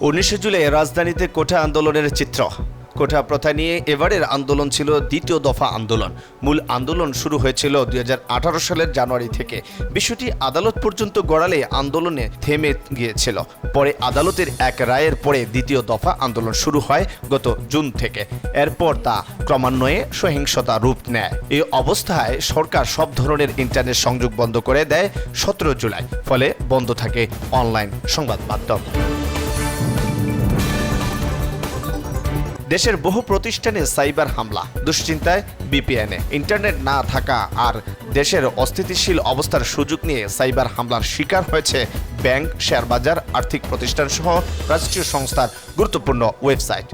উনিশে জুলাই রাজধানীতে কোঠা আন্দোলনের চিত্র। কোঠা প্রথা নিয়ে এবারের আন্দোলন ছিল দ্বিতীয় দফা আন্দোলন। মূল আন্দোলন শুরু হয়েছিল দুই হাজার আঠারো সালের জানুয়ারি থেকে। বিষয়টি আদালত পর্যন্ত গড়ালে আন্দোলনে থেমে গিয়েছিল। পরে আদালতের এক রায়ের পরে দ্বিতীয় দফা আন্দোলন শুরু হয় গত জুন থেকে। এরপর তা ক্রমান্বয়ে সহিংসতা রূপ নেয়। এই অবস্থায় সরকার সব ধরনের ইন্টারনেট সংযোগ বন্ধ করে দেয় সতেরো জুলাই। ফলে বন্ধ থাকে অনলাইন সংবাদ মাধ্যম। দেশের বহু প্রতিষ্ঠানে সাইবার হামলা, দুশ্চিন্তায় বিপিএনএ ইন্টারনেট না থাকা আর দেশের অস্থিতিশীল অবস্থার সুযোগ নিয়ে সাইবার হামলার শিকার হয়েছে ব্যাংক শেয়ারবাজার আর্থিক প্রতিষ্ঠান সহ রাষ্ট্রীয় সংস্থার গুরুত্বপূর্ণ ওয়েবসাইট।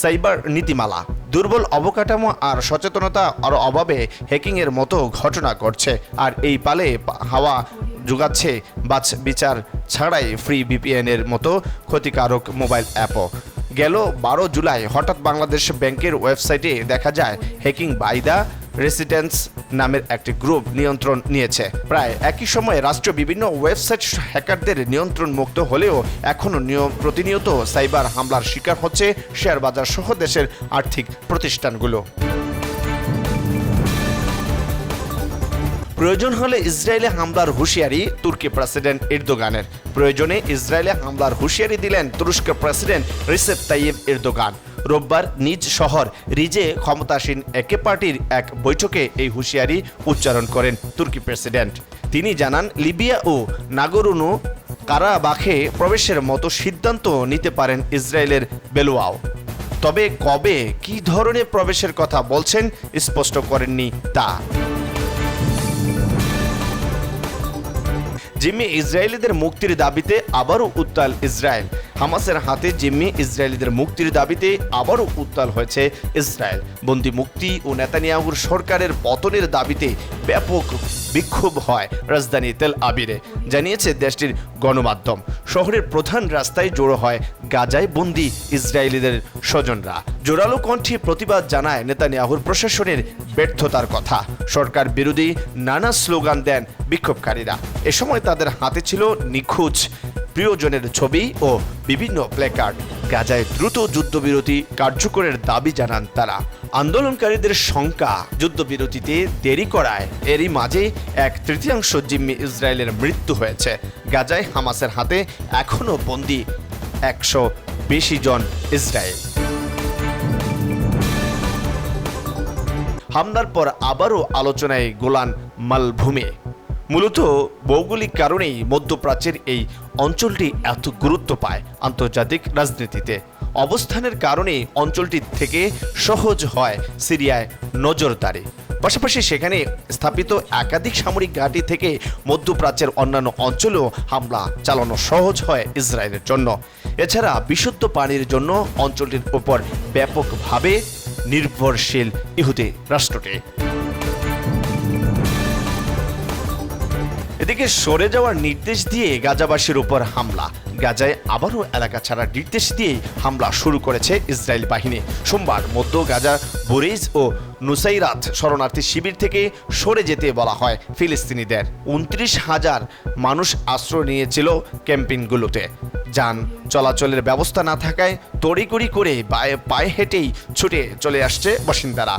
সাইবার নীতিমালা, দুর্বল অবকাঠামো আর সচেতনতা আর অভাবে হ্যাকিংয়ের মতো ঘটনা ঘটছে আর এই পালে হাওয়া যোগাচ্ছে বাছ বিচার ছাড়াই ফ্রি ভিপিএনের মতো ক্ষতিকারক মোবাইল অ্যাপও। গেল বারো জুলাই। হঠাৎ বাংলাদেশ ব্যাংকের ওয়েবসাইটে দেখা যায়, হ্যাকিং বাই দ্য রেসিডেন্স নামের একটি গ্রুপ নিয়ন্ত্রণ নিয়েছে। প্রায় একই সময়ে রাষ্ট্র বিভিন্ন ওয়েবসাইট হ্যাকারদের নিয়ন্ত্রণ মুক্ত হলেও এখনও নিয়ম প্রতিনিয়ত সাইবার হামলার শিকার হচ্ছে শেয়ার বাজার সহ দেশের আর্থিক প্রতিষ্ঠানগুলো। প্রয়োজন হলে ইসরায়েলে হামলার হুঁশিয়ারি তুর্কি প্রেসিডেন্ট এরদোগানের। প্রয়োজনে ইসরায়েলে হামলার হুঁশিয়ারি দিলেন তুরস্কের প্রেসিডেন্ট রিসেপ তাইয়েব এরদোগান। রোববার নিজ শহর রিজে ক্ষমতাসীন একে পার্টির এক বৈঠকে এই হুঁশিয়ারি উচ্চারণ করেন তুর্কি প্রেসিডেন্ট। তিনি জানান, লিবিয়া ও নাগরুনু কারাবাখে প্রবেশের মতো সিদ্ধান্ত নিতে পারেন ইসরায়েলের বেলুয়াও। তবে কবে কী ধরনের প্রবেশের কথা বলছেন স্পষ্ট করেননি তা। জিম্মি ইসরায়েলিদের মুক্তির দাবিতে আবারও উত্তাল ইসরায়েল। হামাসের হাতে জিম্মি ইসরায়েলিদের মুক্তির দাবিতে আবারও উত্তাল হয়েছে ইসরায়েল। বন্দি মুক্তি ও নেতানিয়াহুর সরকারের পতনের দাবিতে ব্যাপক বিক্ষোভ হয় রাজধানী তেল আবিরে, জানিয়েছে দেশটির গণমাধ্যম। শহরের প্রধান রাস্তায় জড়ো হয় গাজায় বন্দি ইসরায়েলিদের স্বজনরা। জোরালো কণ্ঠে প্রতিবাদ জানায় নেতানিয়াহুর প্রশাসনের ব্যর্থতার কথা। সরকার বিরোধী নানা স্লোগান দেন বিক্ষোভকারীরা। এ সময় তাদের হাতে ছিল নিখোঁজ প্রিয়জনের ছবি ও বিভিন্ন প্ল্যাকার্ড গাজায় দ্রুত যুদ্ধবিরতি কার্যকরের দাবি জানান তারা। আন্দোলনকারীদের শঙ্কা, যুদ্ধবিরতিতে দেরি করায়। এরই মাঝে এক তৃতীয়াংশ জিম্মি ইসরায়েলের মৃত্যু হয়েছে। গাজায় হামাসের হাতে এখনও বন্দি একশো বেশি জন ইসরায়েল। হামলার পর আবারও আলোচনায় গোলান মালভূমে। মূলত ভৌগোলিক কারণেই মধ্যপ্রাচ্যের এই অঞ্চলটি এত গুরুত্ব পায় আন্তর্জাতিক রাজনীতিতে। অবস্থানের কারণে অঞ্চলটি থেকে সহজ হয় সিরিয়ায় নজরদারি। পাশাপাশি সেখানে স্থাপিত একাধিক সামরিক ঘাঁটি থেকে মধ্যপ্রাচ্যের অন্যান্য অঞ্চলেও হামলা চালানো সহজ হয় ইসরায়েলের জন্য। এছাড়া বিশুদ্ধ পানির জন্য অঞ্চলটির উপর ব্যাপকভাবে নির্ভরশীল ইহুদি রাষ্ট্রটি। এদিকে সরে যাওয়ার নির্দেশ দিয়ে গাজাবাসীর উপর হামলা। গাজায় আবারও এলাকা ছাড়ার নির্দেশ দিয়ে হামলা শুরু করেছে ইসরায়েল বাহিনী। সোমবার মধ্য গাজা বুরিজ ও নুসাইরাত শরণার্থী শিবির থেকে সরে যেতে বলা হয় ফিলিস্তিনিদের। উনত্রিশ হাজার মানুষ আশ্রয় নিয়েছিল ক্যাম্পিংগুলোতে। যান চলাচলের ব্যবস্থা না থাকায় তড়িগড়ি করে পায়ে পায়ে হেঁটেই ছুটে চলে আসছে বাসিন্দারা।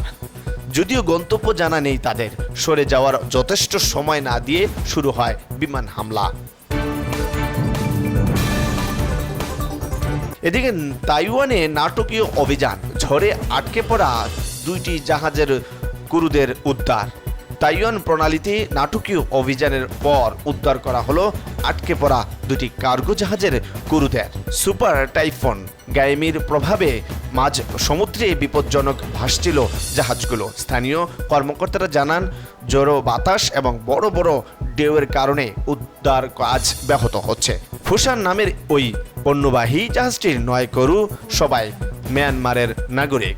যদিও গন্তব্য জানা নেই তাদের। সরে যাওয়ার যথেষ্ট সময় না দিয়ে শুরু হয় বিমান হামলা। এদিকে তাইওয়ানে নাটকীয় অভিযান, ঝড়ে আটকে পড়া দুইটি জাহাজের ক্রুদের উদ্ধার। তাইওয়ান প্রণালীতে নাটকীয় অভিযানের পর উদ্ধার করা হলো আটকে পড়া দুটি কার্গো জাহাজের ক্রুদের। সুপার টাইফন গায়েমির প্রভাবে মাঝ সমুদ্রে বিপজ্জনক ভাসছিল জাহাজগুলো। স্থানীয় কর্মকর্তারা জানান, জোরো বাতাস এবং বড় বড় ঢেউয়ের কারণে উদ্ধার কাজ ব্যাহত হচ্ছে। ফুসান নামের ওই পণ্যবাহী জাহাজটির নয় করু সবাই মিয়ানমারের নাগরিক।